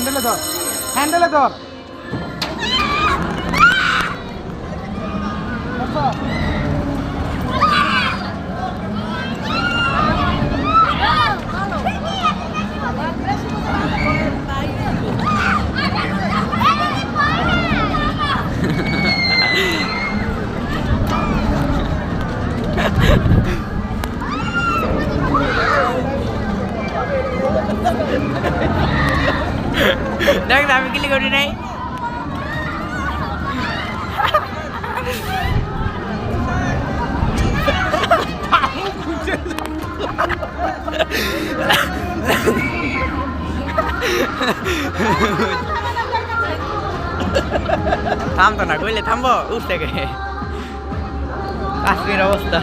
হ্যান্ডেলে ধর হ্যান্ডেলে ধর দেখ আমি ক্লিক করি নাই থামতো না কইলে থামবো উঠ থেকে কাশ্মীর অবস্থা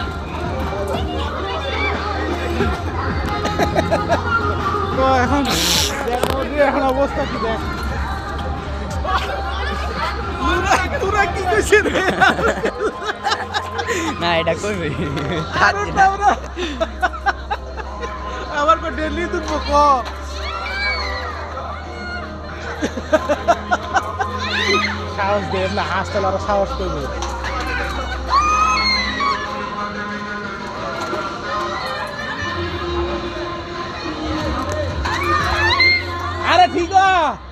এখন দেখ এখন অবস্থা কি দেখ? তোরা- কি রে? না এটা আরে আমার কো ডেলি দুধ ক। সাহস দে না হাসতে আরও সাহস করবে। Aleluia!